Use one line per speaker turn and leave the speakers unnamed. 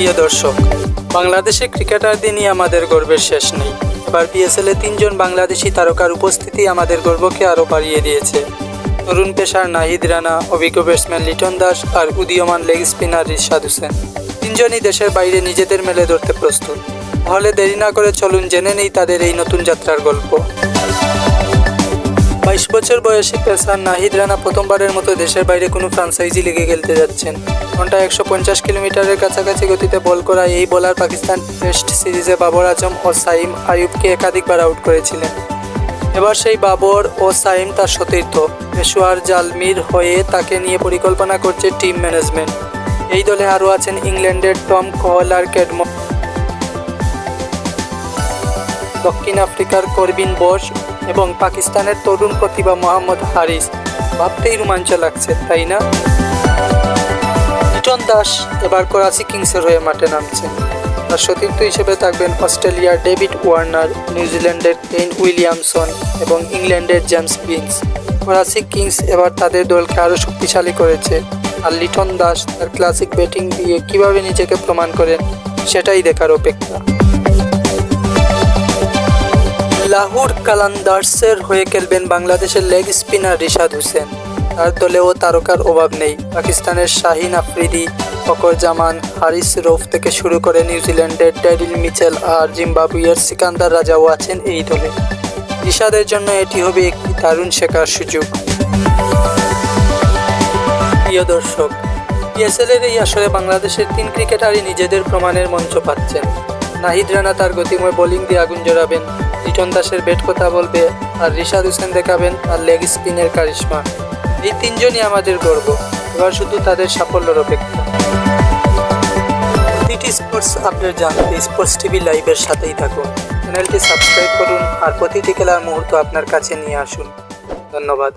প্রিয় দর্শক বাংলাদেশের ক্রিকেটারদের নিয়ে আমাদের গর্বের শেষ নেই। এবার বিএসএলে তিনজন বাংলাদেশি তারকার উপস্থিতি আমাদের গর্বকে আরও বাড়িয়ে দিয়েছে। তরুণ পেশার নাহিদ রানা, অভিজ্ঞ ব্যাটসম্যান লিটন দাস আর উদীয়মান লেগ স্পিনার রিশাদ হোসেন। তিনজনই দেশের বাইরে নিজেদের মেলে ধরতে প্রস্তুত। তাহলে দেরি না করে চলুন জেনে নেই তাদের এই নতুন যাত্রার গল্প। বাইশ বছর বয়সী পেসার নাহিদ রানা প্রথমবারের মতো দেশের বাইরে কোনো ফ্রাঞ্চাইজি লিগে খেলতে যাচ্ছেন। ঘণ্টা একশো পঞ্চাশ কিলোমিটারের কাছাকাছি গতিতে বল করা এই বোলার পাকিস্তান টেস্ট সিরিজে বাবর আজম ও সাইম আয়ুবকে একাধিকবার আউট করেছিলেন। এবার সেই বাবর ও সাইম তার সতীর্থ। পেশোয়ার জালমির হয়ে তাকে নিয়ে পরিকল্পনা করছে টিম ম্যানেজমেন্ট। এই দলে আরও আছেন ইংল্যান্ডের টম কোহলার ক্যাডম দক্ষিণ আফ্রিকার করবিন বোস এবং পাকিস্তানের তরুণ প্রতিভা মোহাম্মদ হারিস। ভাবতেই রোমাঞ্চ লাগছে, তাই না? লিটন দাস এবার করাচি কিংসের হয়ে মাঠে নামছেন তার সতীর্থ হিসেবে থাকবেন অস্ট্রেলিয়ার ডেভিড ওয়ার্নার, নিউজিল্যান্ডের কেইন উইলিয়ামসন এবং ইংল্যান্ডের জেমস বিন্স। করাচি কিংস এবার তাদের দলকে আরও শক্তিশালী করেছে। আর লিটন দাস তার ক্লাসিক ব্যাটিং দিয়ে কীভাবে নিজেকে প্রমাণ করেন, সেটাই দেখার অপেক্ষা। লাহুর কালান্দার্সের হয়ে খেলবেন বাংলাদেশের লেগ স্পিনার রিশাদ হোসেন। তার দলেও তারকার অভাব নেই। পাকিস্তানের শাহিন আফ্রিদি ফকর জামান, হারিস রৌফ থেকে শুরু করে নিউজিল্যান্ডের ড্যারিল মিচেল আর জিম্বাবুয়ের সিকান্দার রাজাও আছেন এই দলে। রিশাদের জন্য এটি হবে একটি দারুণ শেখার সুযোগ। প্রিয় দর্শক পিএসএল এর এই আসরে বাংলাদেশের তিন ক্রিকেটারই নিজেদের প্রমাণের মঞ্চ পাচ্ছেন। নাহিদ রানা তার গতিময় বোলিং দিয়ে আগুন জড়াবেন লিটন দাসের ব্যাট কথা বলবে আর রিশাদ হোসেন দেখাবেন আর লেগ স্পিনের কারিশমা। এই তিনজনই আমাদের গর্ব। এবার শুধু তাদের সাফল্যের অপেক্ষা। সিটি স্পোর্টস আপডেট জানতে স্পোর্টস টিভি লাইভের সাথেই থাকুন। চ্যানেলটি সাবস্ক্রাইব করুন আর প্রতিটি খেলার মুহূর্ত আপনার কাছে নিয়ে আসুন। ধন্যবাদ।